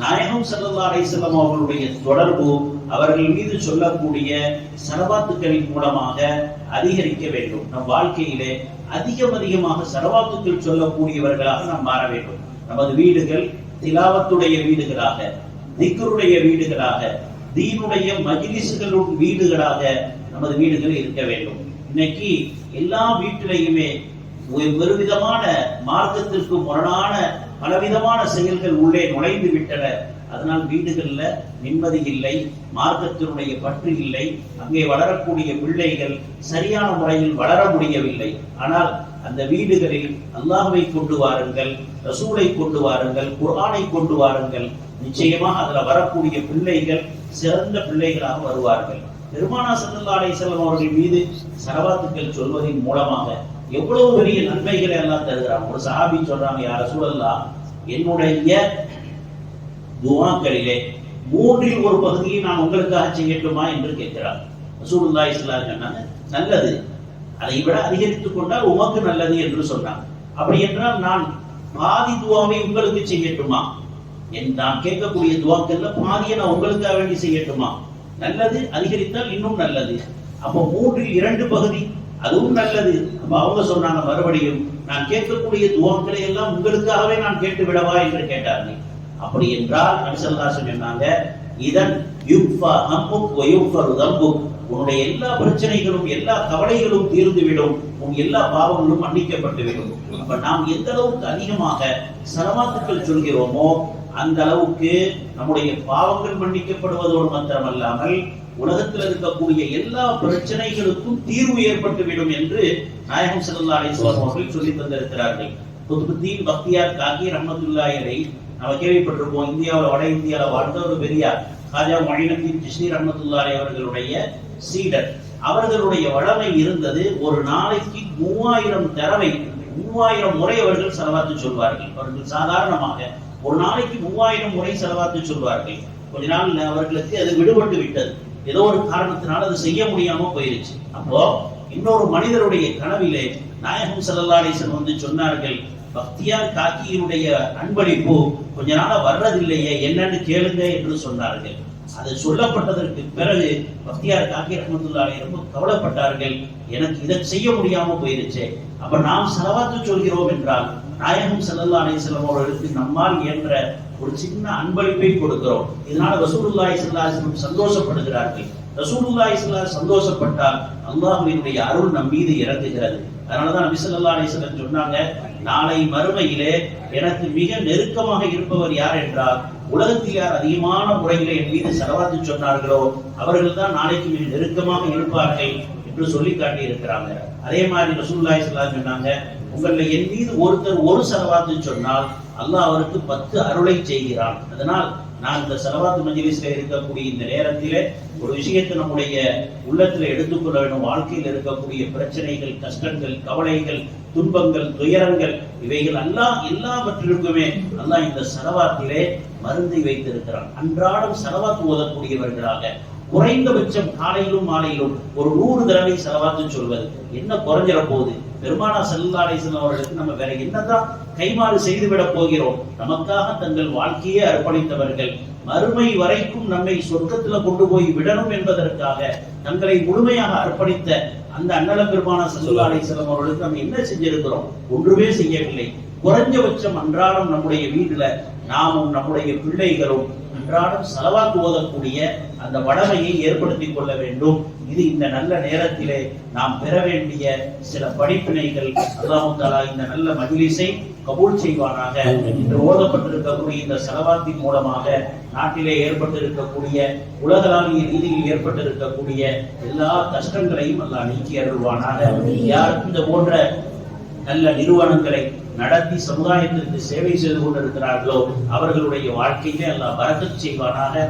நாயகம் ஸல்லல்லாஹு செல்லம் அவர்களுடைய தொடர்பு அவர்கள் மீது சொல்லக்கூடிய சரவாத்துக்களின் மூலமாக அதிகரிக்க வேண்டும். நம் வாழ்க்கையிலே அதிகம் அதிகமாக சரவாத்துக்கள் சொல்லக்கூடியவர்களாக நாம் மாற வேண்டும். நமது வீடுகள் திலாவத்துடைய வீடுகளாக திக்ருடைய வீடுகளாக தீனுடைய மஜ்லிஸ்களும் வீடுகளாக நமது வீடுகள் இருக்க வேண்டும். இன்னைக்கு எல்லா வீட்டிலையுமே ஒரு மார்க்கத்திற்கு முரணான பலவிதமான செயல்கள் உள்ளே நுழைந்து விட்டன. அதனால் வீடுகளில் நிம்மதி இல்லை மார்க்கத்தினுடைய பற்று இல்லை அங்கே வளரக்கூடிய பிள்ளைகள் சரியான முறையில் வளர முடியவில்லை. ஆனால் அந்த வீடுகளில் அல்லாஹுவை கொண்டு வாருங்கள் ரசூலை கொண்டு வாருங்கள் குர்ஆனை கொண்டு வாருங்கள். நிச்சயமாக அதுல வரக்கூடிய பிள்ளைகள் சிறந்த பிள்ளைகளாக வருவார்கள். பெருமானா சல்லா அலைஹி அவர்கள் மீது சரவாத்துக்கள் சொல்வதன் மூலமாக எவ்வளவு பெரிய நன்மைகளை எல்லாம் தருகிறான். ஒரு சஹாபி சொல்றாங்க யார சூழல்லாம் என்னுடைய துவாக்களிலே மூன்றில் ஒரு பகுதியை நான் உங்களுக்காக செய்யட்டுமா? என்று கேட்கிறார். ரசூலுல்லா இஸ்லாம் சொன்னாங்க நல்லது. அதை விட அதிகரித்துக் கொண்டால் உமக்கு நல்லது என்று சொன்னார் அப்படி என்றால் நான் பாதி துவாவை உங்களுக்கு செய்யட்டுமா? என் நான் கேட்கக்கூடிய துவாக்கள்ல பாதியை நான் உங்களுக்காக வேண்டி செய்யட்டுமா? நல்லது. அதிகரித்தால் இன்னும் நல்லது. அப்போ மூன்றில் இரண்டு பகுதி அதுவும் நல்லது. அவங்க சொன்னாங்க மறுபடியும் நான் கேட்கக்கூடிய துவாக்களை எல்லாம் உங்களுக்காகவே நான் கேட்டு விடவா? என்று கேட்டார்கள் அப்படி என்றால் நபிசல்லா சொன்னாங்க இதன் யுக்ஃபா ஹம்முக் வ தம்புக். உன்னுடைய எல்லா பிரச்சனைகளும் எல்லா கவலைகளும் தீர்ந்துவிடும். உன் எல்லா பாவங்களும் மன்னிக்கப்பட்டுவிடும். அப்ப நாம் எந்த அளவுக்கு அதிகமாக சரவாத்துக்கள் சொல்கிறோமோ அந்த அளவுக்கு நம்முடைய பாவங்கள் மன்னிக்கப்படுவதோடு மாத்திரமல்லாமல் உலகத்தில் இருக்கக்கூடிய எல்லா பிரச்சனைகளுக்கும் தீர்வு ஏற்பட்டுவிடும் என்று நாயகம் ஸல்லல்லாஹு அலைஹி அவர்கள் சொல்லி தந்திருக்கிறார்கள். குதுபுத்தீன் பக்தியார் காக்கி ரஹ்மத்துல்லாஹி நம்ம கேள்விப்பட்டிருப்போம் இந்தியாவில் வட இந்தியாவில் வாழ்ந்த ஒரு பெரியார் ராஜா மொழினத்தின் கிருஷ்ணி ரஹ்மத்துல்லாஹி அவர்களுடைய சீடர். அவர்களுடைய வளமை இருந்தது ஒரு நாளைக்கு மூவாயிரம் தடவை மூவாயிரம் முறை அவர்கள் செலவாத்து சொல்வார்கள். அவர்கள் சாதாரணமாக ஒரு நாளைக்கு மூவாயிரம் முறை செலவாத்து சொல்வார்கள். கொஞ்ச நாள் அவர்களுக்கு அது விடுபட்டு விட்டது. ஏதோ ஒரு காரணத்தினால அது செய்ய முடியாம போயிருச்சு. அப்போ இன்னொரு மனிதருடைய கனவிலே நாயகம் செல்லல்லாடேசன் வந்து சொன்னார்கள் பக்தியார் காக்கியினுடைய அன்பளிப்பு கொஞ்ச நாளா வர்றதில்லையே என்னன்னு கேளுங்க என்று சொன்னார்கள். அது சொல்லப்பட்டதற்கு பிறகு பக்தியார் காக்கி ரஹமத்துல்லாஹி ரொம்ப கவலைப்பட்டார்கள். எனக்கு இதை செய்ய முடியாம போயிருச்சு அப்ப நாம் செலவாத்து சொல்கிறோம் என்றால் நாயகம் செல்லல்லா அலைஹி வஸல்லம் அவர்களுக்கு நம்மால் இயன்ற ஒரு சின்ன அன்பளிப்பை கொடுக்கிறோம். இதனால ரசூலுல்லாஹி ஸல்லல்லாஹு சந்தோஷப்படுகிறார்கள். ரசூலுல்லாஹி ஸல்லல்லாஹு சந்தோஷப்பட்டால் அல்லாஹினுடைய அருள் நம் மீது இறங்குகிறது. அதனாலதான் நபி ஸல்லல்லாஹு அலைஹி சொன்னாங்க நாளை மறுமையிலே எனக்கு மிக நெருக்கமாக இருப்பவர் யார் என்றால் உலகத்தில் யார் அதிகமான முறையில் என் மீது செலவாத்து சொன்னார்களோ அவர்கள் தான் நாளைக்கு மிக நெருக்கமாக இருப்பார்கள் என்று சொல்லி காட்டி இருக்கிறாங்க அதே மாதிரி ரசூலுல்லாஹி ஸல்லல்லாஹு சொன்னாங்க உங்கள என் மீது ஒருத்தர் ஒரு செலவாத்து சொன்னால் அல்லாஹ் அவருக்கு பத்து அருளை செய்கிறான். அதனால் நான் இந்த செலவாத்து மஜிலிஸ்ல இருக்கக்கூடிய இந்த நேரத்திலே ஒரு விஷயத்தை நம்முடைய உள்ளத்துல எடுத்துக்கொள்ள வேண்டும். வாழ்க்கையில் இருக்கக்கூடிய பிரச்சனைகள் கஷ்டங்கள் கவலைகள் துன்பங்கள் துயரங்கள் இவைகள் எல்லாம் எல்லாவற்றிற்குமே அல்லாஹ் இந்த செலவாத்திலே மருந்தை வைத்திருக்கிறான். அன்றாடம் செலவாத்து ஓதக்கூடியவர்களாக குறைந்தபட்சம் காலையிலும் மாலையிலும் ஒரு நூறு தடவை செலவாத்து சொல்வது. என்ன குறைஞ்சிட போகுது? பெருமானா செல்லாலேசன் அவர்களுக்கு நம்ம வேற என்னதான் கைமாறு செய்துவிட போகிறோம்? நமக்காக தங்கள் வாழ்க்கையே அர்ப்பணித்தவர்கள். மறுமை வரைக்கும் நம்மை சொர்க்கத்துல கொண்டு போய் விடணும் என்பதற்காக தங்களை முழுமையாக அர்ப்பணித்த அந்த அன்னல பெருமான செல்லாலேசன் அவர்களுக்கு நம்ம என்ன செஞ்சிருக்கிறோம்? ஒன்றுமே செய்யவில்லை. குறைஞ்சபட்சம் அன்றாடம் நம்முடைய வீட்டுல நாமும் நம்முடைய பிள்ளைகளும் அன்றாடம் செலவாக்கு ஓதக்கூடிய அந்த வடமையை ஏற்படுத்திக் கொள்ள வேண்டும். இது இந்த நல்ல நேரத்திலே நாம் பெற வேண்டிய சில படிப்பினைகள். அல்லாஹு தாலா இந்த நல்ல மஜிலிசை கபூல் செய்வானாக. இன்று ஓதப்பட்டிருக்கக்கூடிய இந்த செலவாத்தின் மூலமாக நாட்டிலே ஏற்பட்டிருக்கக்கூடிய உலகளாவிய ரீதியில் ஏற்பட்டிருக்கக்கூடிய எல்லா கஷ்டங்களையும் அல்லா நீக்கி அருள்வானாக. யார் இந்த போன்ற நல்ல நிறுவனங்களை நடத்தி சமுதாயத்திற்கு சேவை செய்து கொண்டிருக்கிறார்களோ அவர்களுடைய வாழ்க்கையிலே எல்லாம் வரக்கச் செய்வானாக.